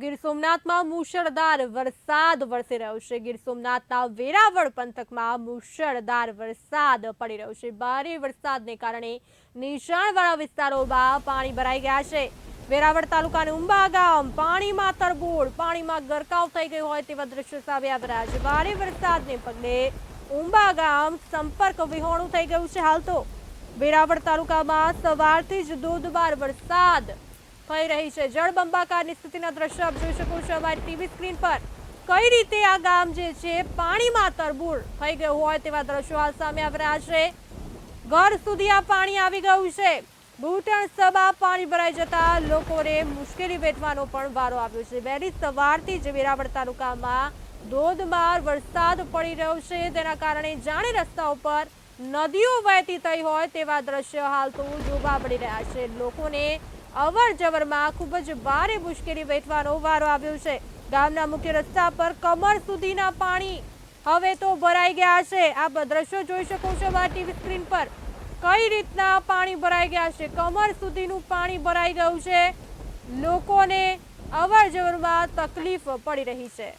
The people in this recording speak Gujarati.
ગીર સોમનાથમાં મુશળધાર વરસાદ વરસી રહ્યો છે. ગીર સોમનાથના વેરાવળ પંથકમાં મુશળધાર વરસાદ પડી રહ્યો છે. ભારે વરસાદને કારણે નીચાણવાળા વિસ્તારોમાં પાણી ભરાઈ ગયા છે. વેરાવળ તાલુકાનું ઉંબા ગામ પાણીમાં તરબોળ, પાણીમાં ગરકાવ થઈ ગયો હોય તેવા દ્રશ્યો સામે આવી રહ્યા છે. ભારે વરસાદને પગલે ઉંબા ગામ સંપર્ક વિહોણું થઈ ગયું છે. હાલ તો વેરાવળ તાલુકામાં સવારથી જ ધોધમાર વરસાદ થઈ રહી છે. જળબંબાકારની સ્થિતિના દ્રશ્યો આપ જોઈ શકો છો અમારી ટીવી સ્ક્રીન પર. કઈ રીતે આ ગામ જે છે, પાણીમાં તરબૂળ થઈ ગયું હોય તેવા દ્રશ્યો હાલ સામે આવી રહ્યા છે. ઘર સુધી આ પાણી આવી ગયું છે. ઘૂંટણ સભા પાણી ભરાઈ જતા લોકોને મુશ્કેલી વેઠવાનો પણ વારો આવ્યો છે. વહેલી સવારથી જ વેરાવળ તાલુકામાં ધોધમાર વરસાદ પડી રહ્યો છે. તેના કારણે જાણે રસ્તા ઉપર નદીઓ વહેતી થઈ હોય તેવા દ્રશ્યો હાલ તો જોવા મળી રહ્યા છે. લોકોને અવર જવરમાં ખૂબ જ ભારે મુશ્કેલી વેઠવાનો વારો આવ્યો છે. ગામના મુખ્ય રસ્તા પર કમર સુધીના પાણી હવે તો ભરાઈ ગયા છે. આપ દ્રશ્યો જોઈ શકો છો આ ટીવી સ્ક્રીન પર. કઈ રીતના પાણી ભરાઈ ગયા છે? કમર સુધીનું પાણી ભરાઈ ગયું છે. લોકોને અવર જવરમાં તકલીફ પડી રહી છે.